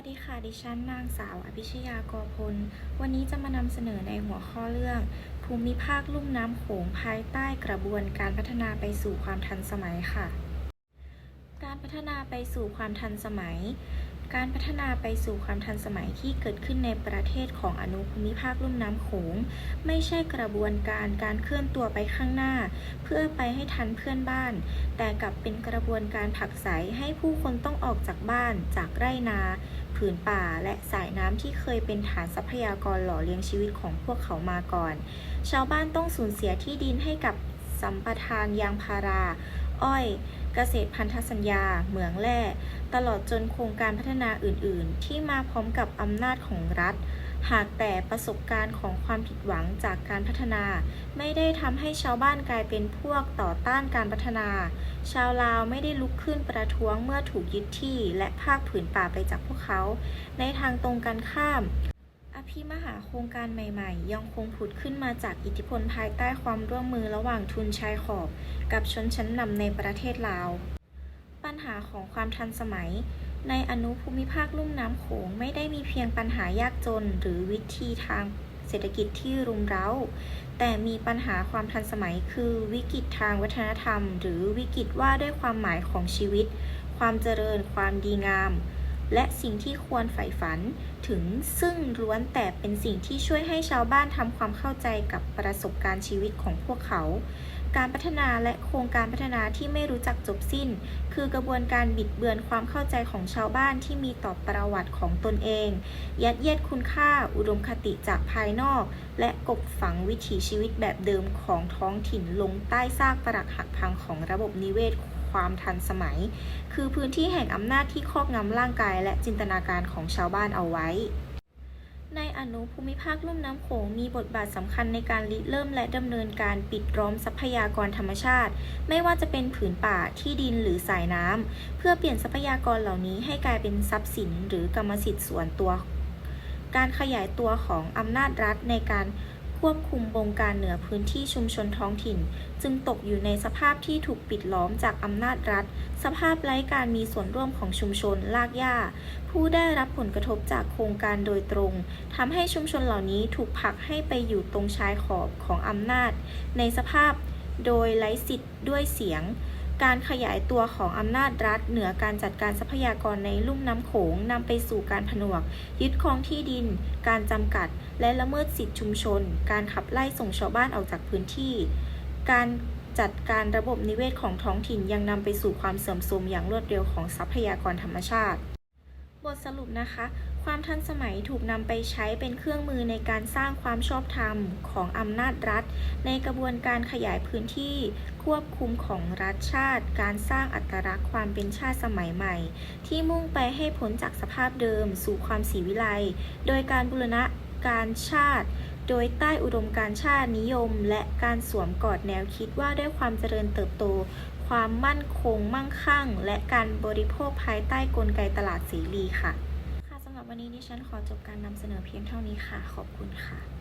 วัสดีค่ะ ดิฉันนางสาวอภิชยากรพล วันนี้จะมานำเสนอในหัวข้อเรื่อง ภูมิภาคลุ่มน้ำโขงภายใต้กระบวนการพัฒนาไปสู่ความทันสมัยค่ะ การพัฒนาไปสู่ความทันสมัย การพัฒนาไปสู่ความทันสมัยที่เกิดขึ้นในประเทศของอนุภูมิภาคลุ่มน้ำโขง ไม่ใช่กระบวนการการเคลื่อนตัวไปข้างหน้า เพื่อไปให้ทันเพื่อนบ้าน แต่กลับเป็นกระบวนการผลักไสให้ผู้คนต้องออกจากบ้าน จากไร่นา ผืนป่าและสายน้ำที่เคยเป็นฐานทรัพยากรหล่อเลี้ยงชีวิตของพวกเขามาก่อน ชาวบ้านต้องสูญเสียที่ดินให้กับสัมปทานยางพารา อ้อย เกษตรพันธสัญญา เหมืองแร่ ตลอดจนโครงการพัฒนาอื่น ๆ ที่มาพร้อมกับอำนาจของรัฐ หากแต่ประสบการณ์ของความผิดหวังจากการพัฒนา ไม่ได้ทำให้ชาวบ้านกลายเป็นพวกต่อต้านการพัฒนา ชาวลาวไม่ได้ลุกขึ้นประท้วงเมื่อถูกยึดที่และภาคผืนป่าไปจากพวกเขา ในทางตรงกันข้าม อภิมหาโครงการใหม่ๆ ยังคงผุดขึ้นมาจากอิทธิพลภายใต้ความร่วมมือระหว่างทุนชายขอบ กับชนชั้นนำในประเทศลาว ปัญหาของความทันสมัย ในอนุภูมิภาคลุ่มน้ำโขงไม่ได้มีเพียงปัญหายากจนหรือวิธีทางเศรษฐกิจที่รุมเร้า แต่มีปัญหาความทันสมัยคือวิกฤตทางวัฒนธรรม หรือวิกฤตว่าด้วยความหมายของชีวิต ความเจริญ ความดีงาม และสิ่งที่ควรใฝ่ฝันถึงซึ่งล้วนแต่เป็นสิ่งที่ช่วยให้ชาวบ้านทำความเข้าใจกับประสบการณ์ชีวิตของพวกเขา การพัฒนาและโครงการพัฒนาที่ไม่รู้จักจบสิ้น คือกระบวนการบิดเบือนความเข้าใจของชาวบ้านที่มีต่อประวัติของตนเอง ยัดเยียดคุณค่าอุดมคติจากภายนอก และกบฝังวิถีชีวิตแบบเดิมของท้องถิ่นลงใต้ซากปรักหักพังของระบบนิเวศ ความทันสมัย คือพื้นที่แห่งอำนาจที่ครอบงำร่างกายและจินตนาการของชาวบ้านเอาไว้ ในอนุภูมิภาคลุ่มน้ำโขงมีบทบาทสำคัญในการริเริ่มและดำเนินการปิดล้อมทรัพยากรธรรมชาติ ไม่ว่าจะเป็นผืนป่าที่ดินหรือสายน้ำเพื่อเปลี่ยนทรัพยากรเหล่านี้ให้กลายเป็นทรัพย์สินหรือกรรมสิทธิ์ส่วนตัว การขยายตัวของอำนาจรัฐในการ ควบคุมบงการเหนือพื้นที่ชุมชนท้องถิ่น จึงตกอยู่ในสภาพที่ถูกปิดล้อมจากอำนาจรัฐ สภาพไร้การมีส่วนร่วมของชุมชนลากหญ้าผู้ได้รับผลกระทบจากโครงการโดยตรงทำให้ชุมชนเหล่านี้ถูกผลักให้ไปอยู่ตรงชายขอบของอำนาจ ในสภาพโดยไร้สิทธิ์ด้วยเสียง การขยายตัวของอำนาจรัฐ เหนือการจัดการทรัพยากรในลุ่มน้ำโขงนำไปสู่การผนวก ยึดครองที่ดิน การจำกัด และละเมิดสิทธิชุมชน การขับไล่ส่งชาวบ้านออกจากพื้นที่ การจัดการระบบนิเวศของท้องถิ่นยังนำไปสู่ความเสื่อมโทรมอย่างรวดเร็วของทรัพยากรธรรมชาติ บทสรุปนะคะ ความทันสมัยถูกนำไปใช้เป็นเครื่องมือในการสร้างความชอบธรรมของอำนาจรัฐ ในกระบวนการขยายพื้นที่ควบคุมของรัฐชาติ การสร้างอัตลักษณ์ความเป็นชาติสมัยใหม่ ที่มุ่งไปให้พ้นจากสภาพเดิม สู่ความศรีวิไลโดยการบูรณะการชาติ โดยใต้อุดมการชาตินิยม และการสวมกอดแนวคิดว่าด้วยความเจริญเติบโตความมั่นคงมั่งคั่ง และการบริโภคภายใต้กลไกตลาดเสรีค่ะ วันนี้ดิฉันขอจบการนำเสนอเพียงเท่านี้ค่ะ ขอบคุณค่ะ